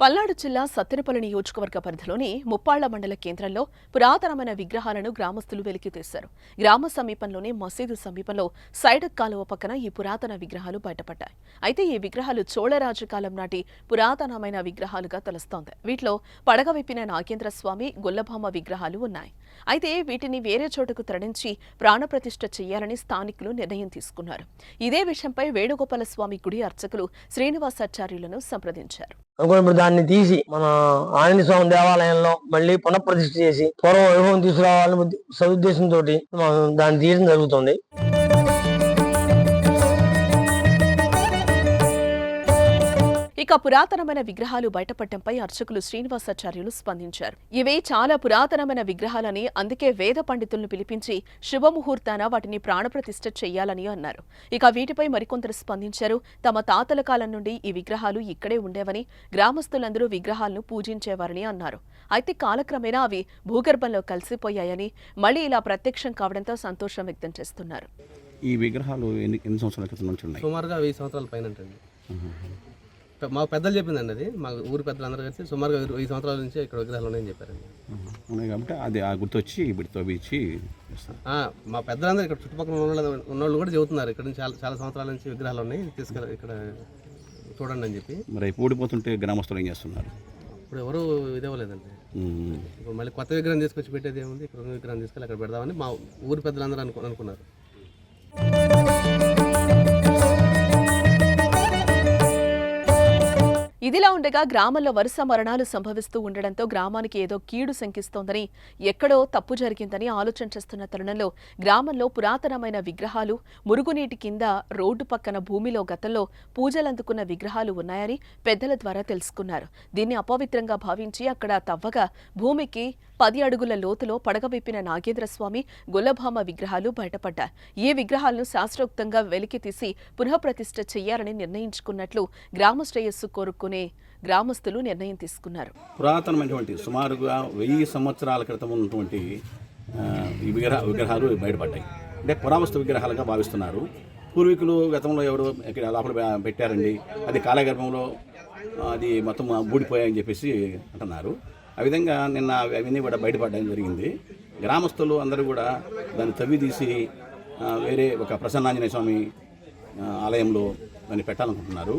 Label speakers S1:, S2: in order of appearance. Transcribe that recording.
S1: పల్నాడు జిల్లా సత్తెనపల్లి నియోజకవర్గ పరిధిలోని ముప్పాళ్ళ మండల కేంద్రంలో పురాతనమైన విగ్రహాలను గ్రామస్తులు వెలికితీశారు గ్రామ సమీపంలోని మసీదు సమీపంలో సైడక్ కాలువ పక్కన ఈ పురాతన విగ్రహాలు బయటపడ్డాయి. అయితే ఈ విగ్రహాలు చోళరాజు కాలం నాటి పురాతనమైన విగ్రహాలుగా తెలుస్తోంది. వీటిలో పడగ విప్పిన నాగేంద్ర స్వామి గొల్లభామ విగ్రహాలు ఉన్నాయి. అయితే వీటిని వేరే చోటుకు తరలించి ప్రాణప్రతిష్ఠ చేయాలని స్థానికులు నిర్ణయం తీసుకున్నారు. ఇదే విషయంపై వేణుగోపాల స్వామి గుడి అర్చకులు శ్రీనివాసాచార్యులను సంప్రదించారు.
S2: దాన్ని తీసి మన ఆంజనేయ స్వామి దేవాలయంలో మళ్ళీ పునఃప్రతిష్ఠ చేసి పూర్వ వైభవం తీసుకురావాలని సదుద్దేశంతో దాన్ని తీయడం జరుగుతుంది.
S1: ఇక పురాతనమైన విగ్రహాలు బయటపడటంపై అర్చకులు శ్రీనివాసాచార్యులు స్పందించారు. ఇవే చాలా పురాతనమైన విగ్రహాలని అందుకే వేద పండితులను పిలిపించి శుభముహూర్తాన వాటిని ప్రాణప్రతిష్ఠ చెయ్యాలని అన్నారు. ఇక వీటిపై మరికొందరు స్పందించారు. తమ తాతల కాలం నుండి ఈ విగ్రహాలు ఇక్కడే ఉండేవని గ్రామస్తులందరూ విగ్రహాలను పూజించేవారని అన్నారు. అయితే కాలక్రమేణా అవి భూగర్భంలో కలిసిపోయాయని మళ్ళీ ఇలా ప్రత్యక్షం కావడంతో సంతోషం వ్యక్తం చేస్తున్నారు.
S3: ఈ విగ్రహాలు ఎన్ని ఎన్ని సంవత్సరాల క్రితం నుంచి ఉన్నాయి?
S4: సుమారుగా వెయ్యి సంవత్సరాల పైన ఉంటుంది పె- మా పెద్దలు చెప్పిందండి అది. మా ఊరి పెద్దలు అందరూ కలిసి సుమారుగా వెయ్యి సంవత్సరాల నుంచి ఇక్కడ విగ్రహాలు ఉన్నాయని చెప్పారండి.
S3: ఉన్నాయి కాబట్టి అది ఆ గుర్తొచ్చి ఇప్పుడు తవ్వించి
S4: మా పెద్దలందరూ ఇక్కడ చుట్టుపక్కల ఉన్న వాళ్ళు- ఉన్నోళ్ళు కూడా చెబుతున్నారు. ఇక్కడ నుంచి చాలా చాలా సంవత్సరాల నుంచి విగ్రహాలు ఉన్నాయి. తీసుకెళ్ళి ఇక్కడ చూడండి అని చెప్పి.
S3: మరి ఊడిపోతుంటే గ్రామస్తులు ఏం చేస్తున్నారు?
S4: ఇప్పుడు ఎవరు ఇదేవలేదండి
S3: ఉమ్.
S4: ఇప్పుడు మళ్ళీ కొత్త విగ్రహం తీసుకొచ్చి పెట్టేది ఏముంది? ఇక్కడ విగ్రహం తీసుకెళ్ళి అక్కడ పెడదామని మా ఊరి పెద్దలందరూ అనుకు అనుకున్నారు.
S1: ఇదిలా ఉండగా గ్రామంలో వరుస మరణాలు సంభవిస్తూ ఉండడంతో గ్రామానికి ఏదో కీడు శంకిస్తోందని ఎక్కడో తప్పు జరిగిందని ఆలోచన చేస్తున్న తరుణంలో గ్రామంలో పురాతనమైన విగ్రహాలు మురుగునీటి కింద రోడ్డు పక్కన భూమిలో గతంలో పూజలందుకున్న విగ్రహాలు ఉన్నాయని పెద్దల ద్వారా తెలుసుకున్నారు. దీన్ని అపవిత్రంగా భావించి అక్కడ తవ్వగా భూమికి పది అడుగుల లోతులో పడగవిప్పిన నాగేంద్ర స్వామి విగ్రహాలు బయటపడ్డాయి ఈ విగ్రహాలను శాస్త్రోక్తంగా వెలికి తీసి పునఃప్రతిష్ఠ చెయ్యాలని నిర్ణయించుకున్నట్లు గ్రామ శ్రేయస్సు కోరుకునే గ్రామస్తులు నిర్ణయం తీసుకున్నారు.
S3: పురాతనమైనటువంటి సుమారుగా వెయ్యి సంవత్సరాల క్రితం ఉన్నటువంటి ఈ విగ్రహ విగ్రహాలు బయటపడ్డాయి. అంటే పురావస్తు విగ్రహాలుగా భావిస్తున్నారు. పూర్వీకులు గతంలో ఎవరు ఇక్కడ లోపల పెట్టారండి. అది కాలగర్భంలో అది మొత్తం బూడిపోయాయని చెప్పేసి అంటున్నారు. ఆ విధంగా నిన్న అవన్నీ కూడా బయటపడడం జరిగింది. గ్రామస్తులు అందరూ కూడా దాన్ని తవ్వి తీసి వేరే ఒక ప్రసన్నాంజనేయ స్వామి ఆలయంలో దాన్ని పెట్టాలనుకుంటున్నారు.